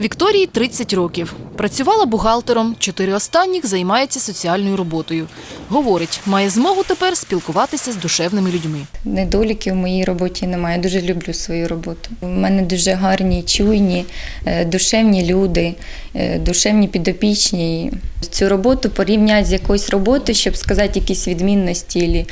Вікторії 30 років. Працювала бухгалтером, чотири останніх займається соціальною роботою. Говорить, має змогу тепер спілкуватися з душевними людьми. Недоліків в моїй роботі немає. Я дуже люблю свою роботу. У мене дуже гарні, чуйні, е, душевні люди, е, душевні підопічні. Цю роботу порівняти з якоюсь роботою, щоб сказати якісь відмінності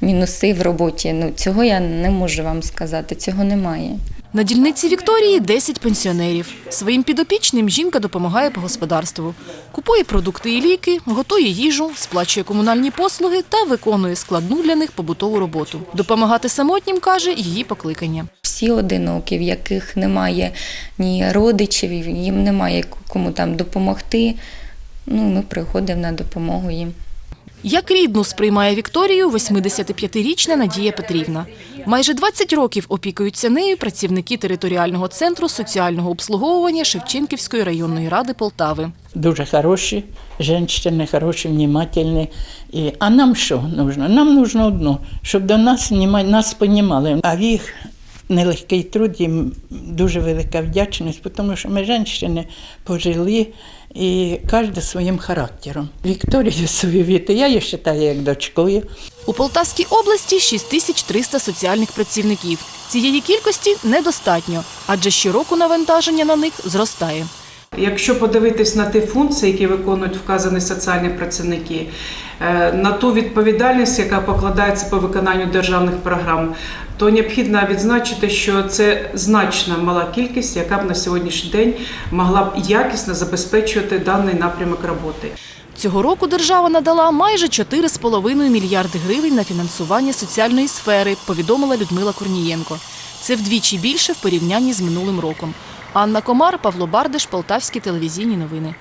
мінуси в роботі. Ну цього я не можу вам сказати. Цього немає. На дільниці Вікторії 10 пенсіонерів. Своїм підопічним жінка допомагає по господарству. Купує продукти і ліки, готує їжу, сплачує комунальні послуги та виконує складну для них побутову роботу. Допомагати самотнім, каже, її покликання. Всі одинокі, в яких немає ні родичів, їм немає кому там допомогти. Ну, ми приходимо на допомогу їм. Як рідну сприймає Вікторію 85-річна Надія Петрівна. Майже 20 років опікуються нею працівники територіального центру соціального обслуговування Шевченківської районної ради Полтави. дуже хороші, жінки, хороші, внимательні. І, а нам що нужно? Нам нужно одно, щоб до нас нас понімали. А їх нелегкий труд, їм дуже велика вдячність, тому що ми жінки пожили і кожен своїм характером. Вікторію свою віти, я її вважаю як дочкою. У Полтавській області 6300 соціальних працівників. Цієї кількості недостатньо, адже щороку навантаження на них зростає. Якщо подивитись на ті функції, які виконують вказані соціальні працівники, е, на ту відповідальність, яка покладається по виконанню державних програм, то необхідно відзначити, що це значна мала кількість, яка б на сьогоднішній день могла б якісно забезпечувати даний напрямок роботи. Цього року держава надала майже 4,5 мільярди гривень на фінансування соціальної сфери, повідомила Людмила Корнієнко. Це вдвічі більше в порівнянні з минулим роком. Анна Комар, Павло Бардиш, Полтавські телевізійні новини.